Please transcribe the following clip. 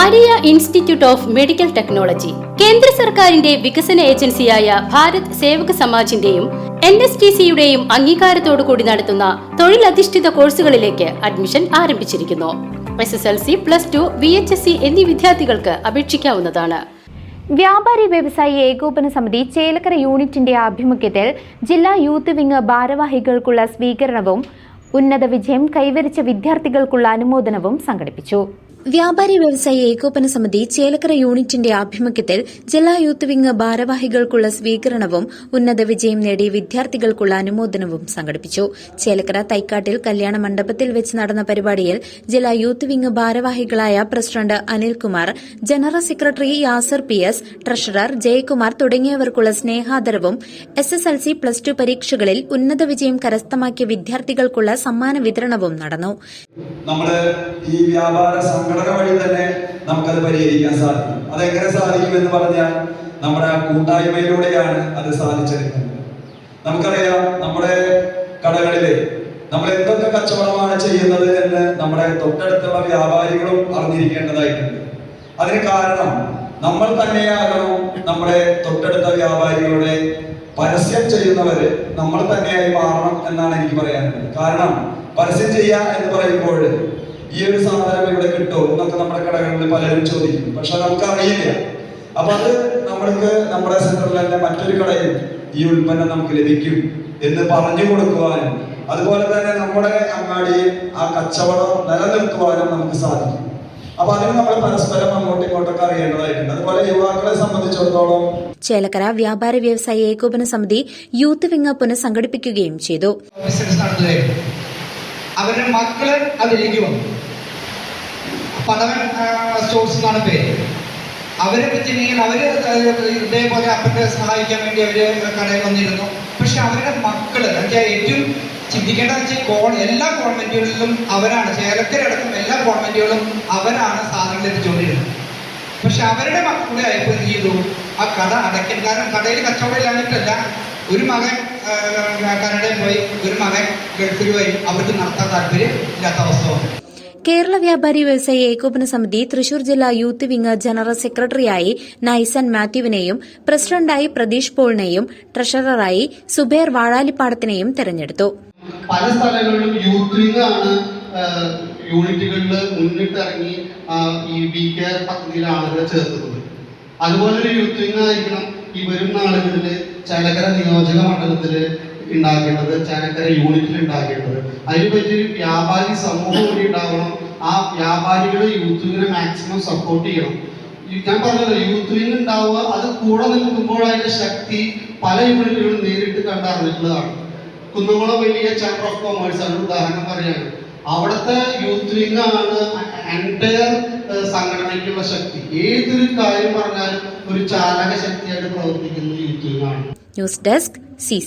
Maria institute of medical technology കേന്ദ്ര സർക്കാരിന്റെ വികസന ഏജൻസിയായ ഭാരത് സേവക സമാജിന്റെയും എൻ എസ് ടി സിയുടെയും അംഗീകാരത്തോടു കൂടി നടത്തുന്ന തൊഴിലധിഷ്ഠിത കോഴ്സുകളിലേക്ക് അഡ്മിഷൻ ആരംഭിച്ചിരിക്കുന്നു. S S L C plus two V H S C എന്നീ വിദ്യാർത്ഥികൾക്ക് അപേക്ഷിക്കാവുന്നതാണ്. വ്യാപാരി വ്യവസായി ഏകോപന സമിതി ചേലക്കര യൂണിറ്റിന്റെ ആഭിമുഖ്യത്തിൽ ജില്ലാ യൂത്ത് വിംഗ് ഭാരവാഹികൾക്കുള്ള സ്വീകരണവും ഉന്നത വിജയം കൈവരിച്ച വിദ്യാർത്ഥികൾക്കുള്ള അനുമോദനവും സംഘടിപ്പിച്ചു. വ്യാപാരി വ്യവസായി ഏകോപന സമിതി ചേലക്കര യൂണിറ്റിന്റെ ആഭിമുഖ്യത്തിൽ ജില്ലാ യൂത്ത് വിംഗ് ഭാരവാഹികൾക്കുള്ള സ്വീകരണവും ഉന്നത വിജയം നേടിയ വിദ്യാർത്ഥികൾക്കുള്ള അനുമോദനവും സംഘടിപ്പിച്ചു. ചേലക്കര തൈക്കാട്ടിൽ കല്യാണ മണ്ഡപത്തിൽ വെച്ച് നടന്ന പരിപാടിയിൽ ജില്ലാ യൂത്ത് വിംഗ് ഭാരവാഹികളായ president Anilkumar general secretary Yasar P S treasurer Jayakumar തുടങ്ങിയവർക്കുള്ള സ്നേഹാദരവും S S L C plus two പരീക്ഷകളിൽ ഉന്നത വിജയം കരസ്ഥമാക്കിയ വിദ്യാർത്ഥികൾക്കുള്ള സമ്മാന വിതരണവും നടന്നു. നമ്മുടെ ഈ സംഘടന വഴി തന്നെ നമുക്കത് പരിഹരിക്കാൻ സാധിക്കും. അതെങ്ങനെ സാധിക്കും എന്ന് പറഞ്ഞാൽ നമ്മുടെ ആ കൂട്ടായ്മയിലൂടെയാണ് അത് സാധിച്ചെടുക്കുന്നത്. നമുക്കറിയാം നമ്മുടെ കടകളിൽ നമ്മൾ എന്തൊക്കെ കച്ചവടമാണ് ചെയ്യുന്നത് എന്ന് നമ്മുടെ തൊട്ടടുത്തുള്ള വ്യാപാരികളും അറിഞ്ഞിരിക്കേണ്ടതായിട്ടുണ്ട്. അതിന് കാരണം നമ്മൾ തന്നെയാകണം നമ്മുടെ തൊട്ടടുത്ത വ്യാപാരികളുടെ പരസ്യം ചെയ്യുന്നവര് നമ്മൾ തന്നെയായി മാറണം എന്നാണ് എനിക്ക് പറയാനുള്ളത്. കാരണം പരസ്യം ചെയ്യുക എന്ന് പറയുമ്പോൾ ഈ ഒരു സാധനം ഇവിടെ കിട്ടുമോ എന്നൊക്കെ നമ്മുടെ കടകളിൽ പലരും ചോദിക്കും. പക്ഷെ നമുക്ക് അറിയില്ല അപ്പൊ അത് നമ്മൾക്ക് നമ്മുടെ സെന്ററിൽ തന്നെ മറ്റൊരു കടയിൽ ഈ ഉൽപ്പന്നം നമുക്ക് ലഭിക്കും എന്ന് പറഞ്ഞു കൊടുക്കുവാനും അതുപോലെ തന്നെ നമ്മുടെ അങ്ങാടിയിൽ ആ കച്ചവടം നിലനിർത്തുവാനും നമുക്ക് സാധിക്കും. അപ്പൊ അതിന് നമ്മൾ പരസ്പരം അങ്ങോട്ടും ഇങ്ങോട്ടൊക്കെ അറിയേണ്ടതായിട്ടുണ്ട്. അതുപോലെ യുവാക്കളെ സംബന്ധിച്ചിടത്തോളം ചേലക്കര വ്യാപാര വ്യവസായ ഏകോപന സമിതി യൂത്ത് വിങ് പുനഃസംഘടിപ്പിക്കുകയും ചെയ്തു. അവരുടെ മക്കളെ അതിലേക്ക് വന്നു. പടവൻ സ്റ്റോഴ്സ് എന്നാണ് പേര്. അവരെ വെച്ചിട്ടുണ്ടെങ്കിൽ അവർ ഇതേപോലെ അപ്പന്റെ സഹായിക്കാൻ വേണ്ടി അവർ കടയിൽ വന്നിരുന്നു. പക്ഷെ അവരുടെ മക്കൾ എന്നുവെച്ചാൽ ഏറ്റവും ചിന്തിക്കേണ്ടത് വെച്ചാൽ കോൺ എല്ലാ ഗവൺമെന്റുകളിലും അവരാണ്. ചേലക്കരടക്കം എല്ലാ ഗവൺമെന്റുകളും അവരാണ് സാധനങ്ങൾ എത്തിച്ചുകൊണ്ടിരുന്നത് പക്ഷെ അവരുടെ മക്കളുടെ ആയപ്പോൾ എന്ത് ചെയ്തു? ആ കട അടയ്ക്കാൻ കാരണം കടയിൽ കച്ചവടം ഇല്ലാഞ്ഞിട്ടല്ല. ഒരു മകൻ കനഡയിൽ പോയി. ഒരു മകൻ ഗൾഫിൽ പോയി. അവർക്ക് നടത്താൻ താല്പര്യം ഇല്ലാത്ത അവസ്ഥ വന്നു. കേരള വ്യാപാരി വ്യവസായി ഏകോപന സമിതി തൃശൂർ ജില്ലാ യൂത്ത് വിംഗ് ജനറൽ സെക്രട്ടറിയായി നൈസൻ മാത്യുവിനെയും പ്രസിഡന്റായി പ്രതീഷ് പോളിനെയും ട്രഷററായി സുബേർ വാഴാലിപ്പാടത്തിനെയും തെരഞ്ഞെടുത്തു. പല സ്ഥലങ്ങളിലും യൂത്ത് വിംഗ് ആണ് യൂണിറ്റുകളിൽ മുന്നിട്ടിറങ്ങി ഈ ബി കെയർ പദ്ധതിയിൽ ആളുകളെ അതുപോലെ ഒരു യൂത്ത് വിംഗ് ആയിരിക്കണം ഈ വരും നാളുകളിൽ ചലകര നിയോജക മണ്ഡലത്തിൽ ഉണ്ടാക്കേണ്ടത് ചാനക്കര യൂണിറ്റിൽ ഉണ്ടാക്കേണ്ടത് അതിന് പറ്റിയൊരു വ്യാപാരി സമൂഹം കൂടി ഉണ്ടാവണം. ആ വ്യാപാരികളെ യൂത്ത് വിങ്ങിനെ മാക്സിമം സപ്പോർട്ട് ചെയ്യണം. ഞാൻ പറഞ്ഞല്ലോ യൂത്ത് വിങ് ഉണ്ടാവുക അത് കൂടെ നിൽക്കുമ്പോൾ അതിന്റെ ശക്തി പല യൂണിറ്റുകളും നേരിട്ട് കണ്ടറിഞ്ഞിട്ടുള്ളതാണ്. കുന്നുകുളം വലിയ ചാമ്പർ ഓഫ് കോമേഴ്സ് ആണ് ഉദാഹരണം പറയാണ് അവിടുത്തെ യൂത്ത് വിങ് ആണ് സംഘടനയ്ക്കുള്ള ശക്തി. ഏതൊരു കാര്യം പറഞ്ഞാലും ഒരു ചാലക ശക്തിയായിട്ട് പ്രവർത്തിക്കുന്ന യൂത്ത് വിങ് ആണ്. News desk C